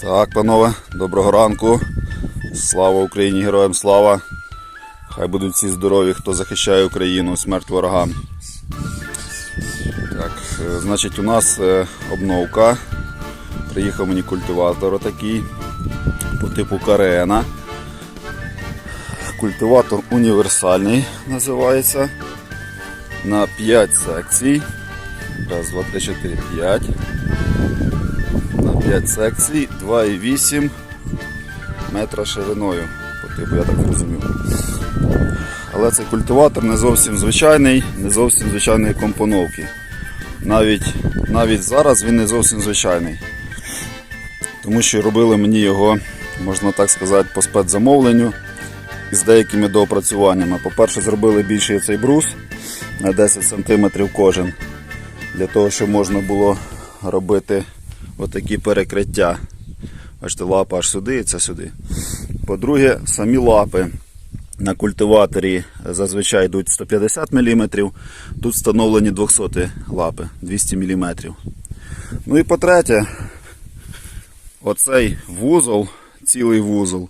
Так, панове, доброго ранку. Слава Україні, героям слава. Хай будуть всі здорові, хто захищає Україну, смерть ворогам. Так, е, значить, у нас е, обновка. Приїхав мені культиватор отакий по типу Карена. Культиватор універсальний називається. На 5 секцій. Раз, два, три, чотири, п'ять. На 5 секцій, 2,8 метра шириною. Типу, я так зрозумів. Але цей культиватор не зовсім звичайний, не зовсім звичайної компоновки. Навіть, навіть зараз він не зовсім звичайний. Тому що робили мені його, можна так сказати, по спецзамовленню із деякими доопрацюваннями. По-перше, зробили більший цей брус на 10 см кожен, для того, щоб можна було робити отакі перекриття. Бачите, лапа аж сюди і це сюди. По-друге, самі лапи на культиваторі зазвичай йдуть 150 мм, тут встановлені 200 лапи 200 мм. Ну і по-третє, оцей вузол, цілий вузол,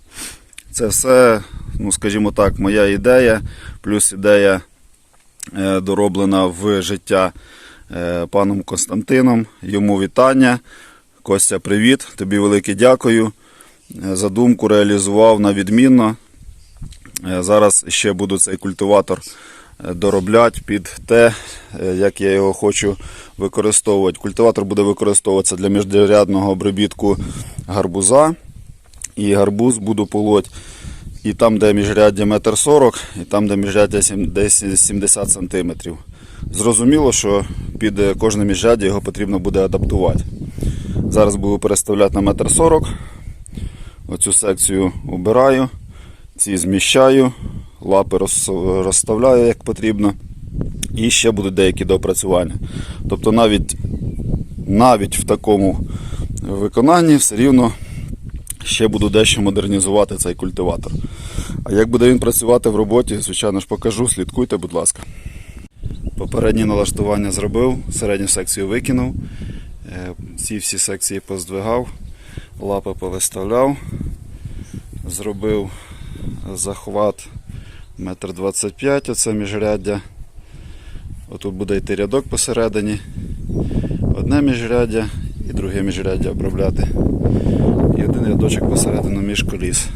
це все, ну скажімо так, моя ідея, плюс ідея е, дороблена в життя паном Константином. Йому вітання. Костя, привіт. Тобі велике дякую. Е, Задумку реалізував на відмінно. Е, Зараз ще буду цей культиватор е, доробляти під те, е, як я його хочу використовувати. Культиватор буде використовуватися для міжрядного обробітку гарбуза. І гарбуз буду полоть і там, де міжряддя 1,40 м, і там, де міжряддя десь 70 см. Зрозуміло, що під кожне міжряддя його потрібно буде адаптувати. Зараз буду переставляти на 1,40 м. Оцю секцію убираю, ці зміщаю, лапи розставляю як потрібно. І ще будуть деякі доопрацювання. Тобто навіть, навіть в такому виконанні все рівно ще буду дещо модернізувати цей культиватор. А як буде він працювати в роботі, звичайно ж покажу, слідкуйте, будь ласка. Попереднє налаштування зробив, середню секцію викинув, е, ці всі секції поздвигав, лапи повиставляв, зробив захват 1,25 м, оце міжряддя. Отут буде йти рядок посередині, одне міжряддя і друге міжряддя обробляти. І один рядочок посередину між коліс.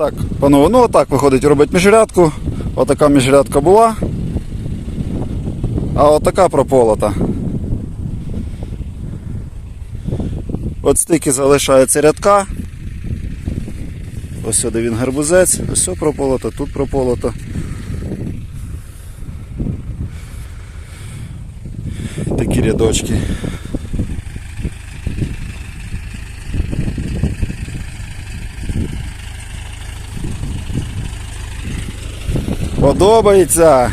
Так, панове, ну отак виходить робить міжрядку. Отака міжрядка була. А отака прополота. От стільки залишається рядка. Ось сюди він гарбузець, ось все прополото, тут прополото. Такі рядочки. Подобається.